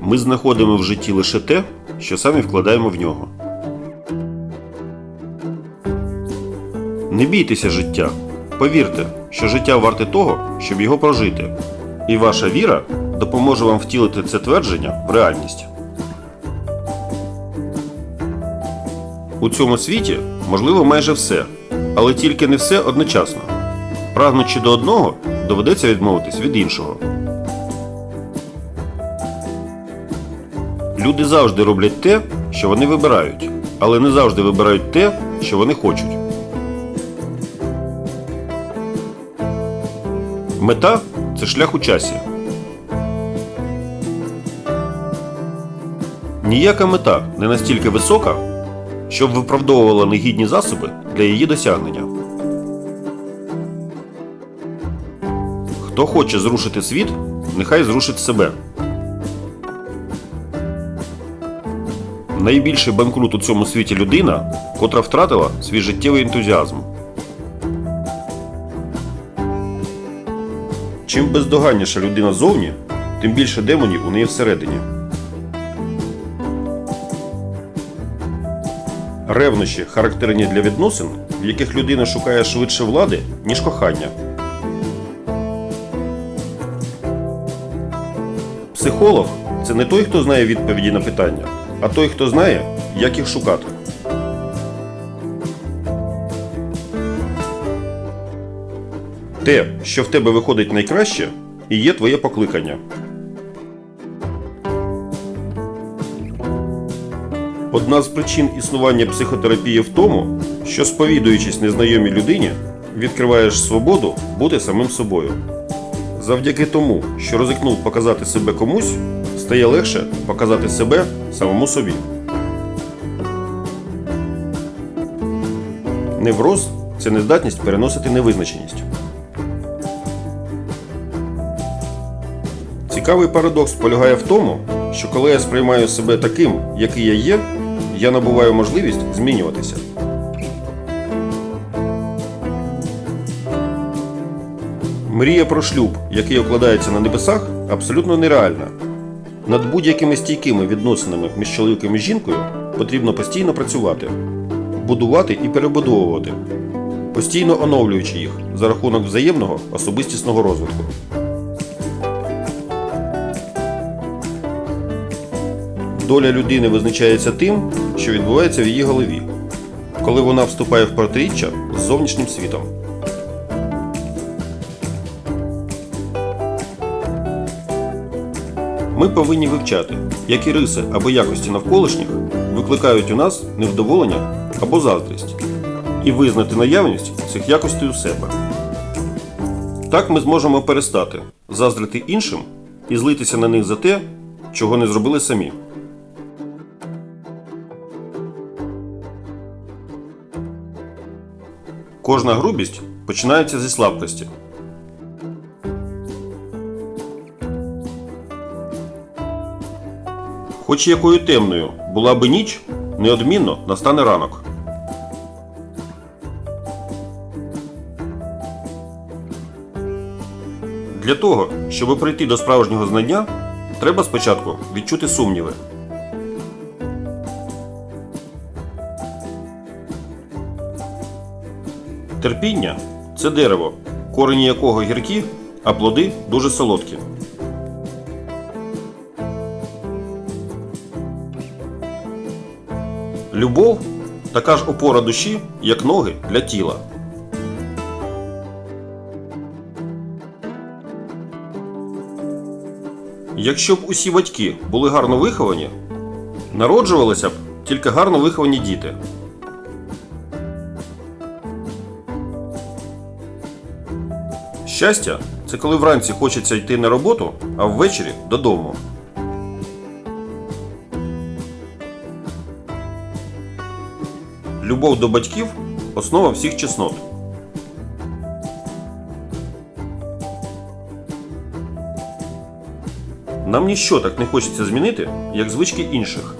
Ми знаходимо в житті лише те, що самі вкладаємо в нього. Не бійтеся життя. Повірте, що життя варте того, щоб його прожити. І ваша віра допоможе вам втілити це твердження в реальність. У цьому світі можливо майже все, але тільки не все одночасно. Прагнучи до одного, доведеться відмовитись від іншого. Люди завжди роблять те, що вони вибирають, але не завжди вибирають те, що вони хочуть. Мета це шлях у часі. Ніяка мета не настільки висока, щоб виправдовувала негідні засоби для її досягнення. Хто хоче зрушити світ, нехай зрушить себе. Найбільший банкрут у цьому світі людина, котра втратила свій життєвий ентузіазм. Чим бездоганніша людина зовні, тим більше демонів у неї всередині. Ревнощі характерні для відносин, в яких людина шукає швидше влади, ніж кохання. Психолог це не той, хто знає відповіді на питання, а той, хто знає, як їх шукати. Те, що в тебе виходить найкраще, і є твоє покликання. Одна з причин існування психотерапії в тому, що сповідуючись незнайомій людині, відкриваєш свободу бути самим собою. Завдяки тому, що ризикнув показати себе комусь, стає легше показати себе самому собі. Невроз це нездатність переносити невизначеність. Цікавий парадокс полягає в тому, що коли я сприймаю себе таким, який я є, я набуваю можливість змінюватися. Мрія про шлюб, який укладається на небесах, абсолютно нереальна. Над будь-якими стійкими відносинами між чоловіком і жінкою потрібно постійно працювати, будувати і перебудовувати, постійно оновлюючи їх за рахунок взаємного особистісного розвитку. Доля людини визначається тим, що відбувається в її голові, коли вона вступає в протиріччя з зовнішнім світом. Ми повинні вивчати, які риси або якості навколишніх викликають у нас невдоволення або заздрість, і визнати наявність цих якостей у себе. Так ми зможемо перестати заздрити іншим і злитися на них за те, чого не зробили самі. Кожна грубість починається зі слабкості. Хоч якою темною була би ніч, неодмінно настане ранок. Для того, щоб прийти до справжнього знання, треба спочатку відчути сумніви. Терпіння це дерево, корені якого гіркі, а плоди дуже солодкі. Любов така ж опора душі, як ноги для тіла. Якщо б усі батьки були гарно виховані, народжувалися б тільки гарно виховані діти. Щастя це коли вранці хочеться йти на роботу, а ввечері додому. Любов до батьків основа всіх чеснот. Нам ніщо так не хочеться змінити, як звички інших.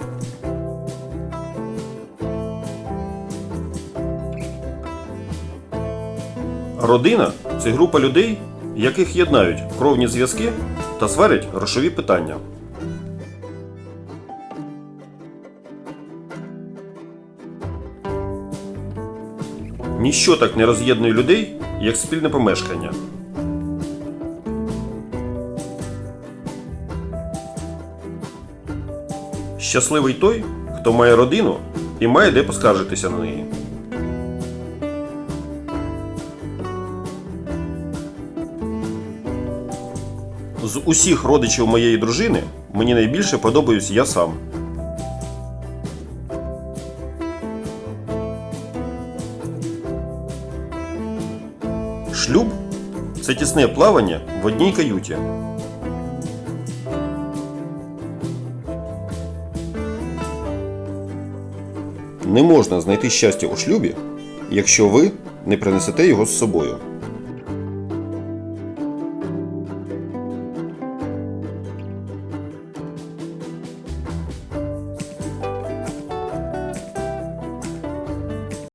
Родина це група людей, яких єднають кровні зв'язки та сварять грошові питання. Ніщо так не роз'єднує людей, як спільне помешкання. Щасливий той, хто має родину і має де поскаржитися на неї. З усіх родичів моєї дружини мені найбільше подобаюсь я сам. Шлюб це тісне плавання в одній каюті. Не можна знайти щастя у шлюбі, якщо ви не принесете його з собою.